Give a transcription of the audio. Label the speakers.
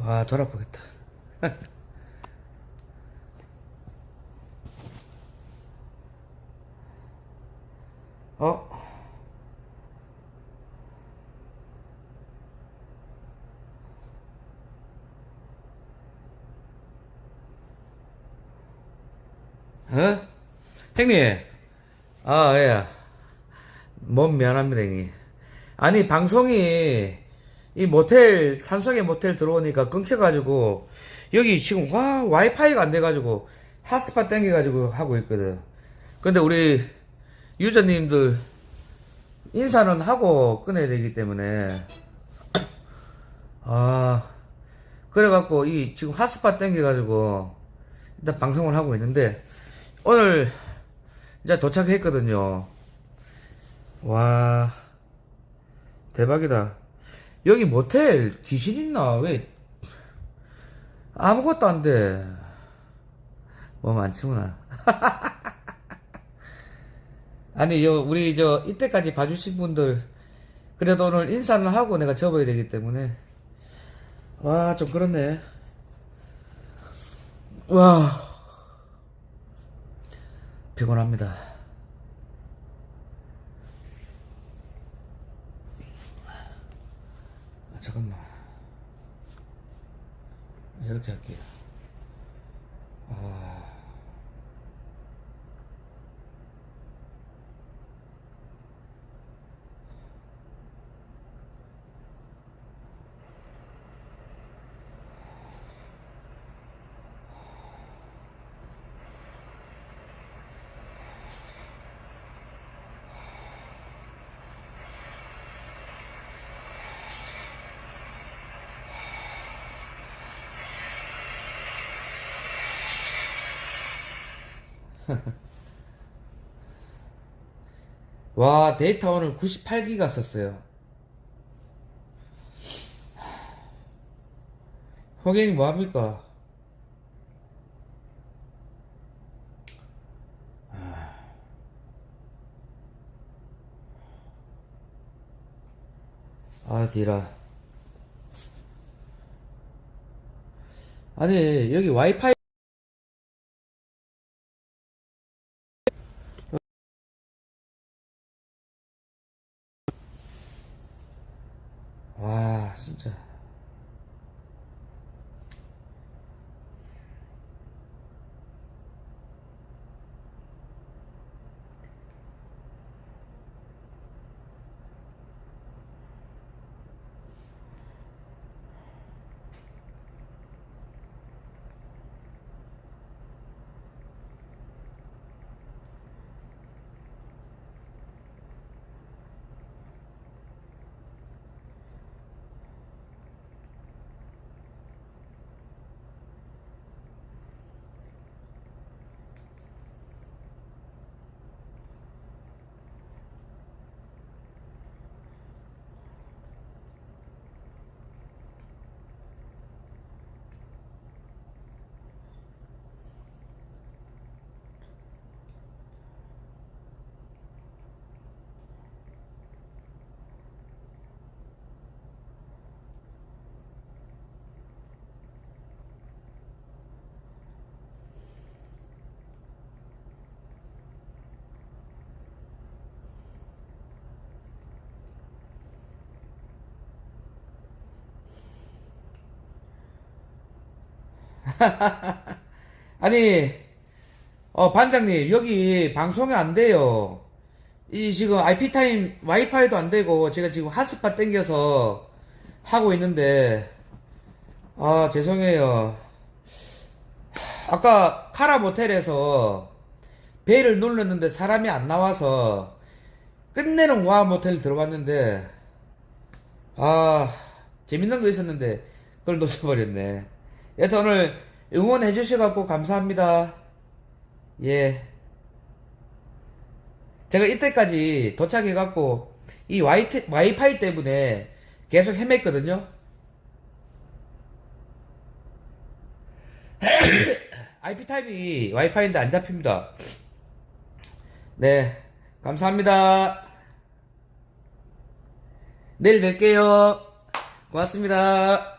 Speaker 1: 아, 돌아보겠다. 어? 어? 형님. 아, 예. 몸 미안합니다, 형님. 아니, 방송이, 이 모텔, 산속에 모텔 들어오니까 끊겨가지고, 여기 지금, 와, 와이파이가 안 돼가지고, 핫스팟 땡겨가지고 하고 있거든. 근데 우리, 유저님들, 인사는 하고 끊어야 되기 때문에, 아, 그래갖고, 이, 지금 핫스팟 땡겨가지고, 일단 방송을 하고 있는데, 오늘, 이제 도착했거든요. 와, 대박이다. 여기 모텔 귀신 있나? 왜 아무것도 안 돼. 뭐 많지구나. 아니, 요, 우리 저, 이때까지 봐주신 분들, 그래도 오늘 인사는 하고 내가 접어야 되기 때문에. 와, 좀 그렇네. 와, 피곤합니다. 잠깐만. 이렇게 할게요. 와, 데이터 오늘 98기가 썼어요. 호갱이 뭐합니까? 아, 디라. 아니, 여기 와이파이 是这 아니, 어, 반장님, 여기 방송이 안 돼요. 이 지금 IP타임 와이파이도 안 되고, 제가 지금 핫스팟 땡겨서 하고 있는데, 아, 죄송해요. 아까 카라 모텔에서 벨을 눌렀는데 사람이 안 나와서 끝내는 와 모텔 들어왔는데, 아, 재밌는 거 있었는데, 그걸 놓쳐버렸네. 여튼 오늘 응원해 주셔갖고 감사합니다. 예. 제가 이때까지 도착해갖고 이 와이, 와이파이 때문에 계속 헤맸거든요. IP 타입이 와이파이인데 안 잡힙니다. 네. 감사합니다. 내일 뵐게요. 고맙습니다.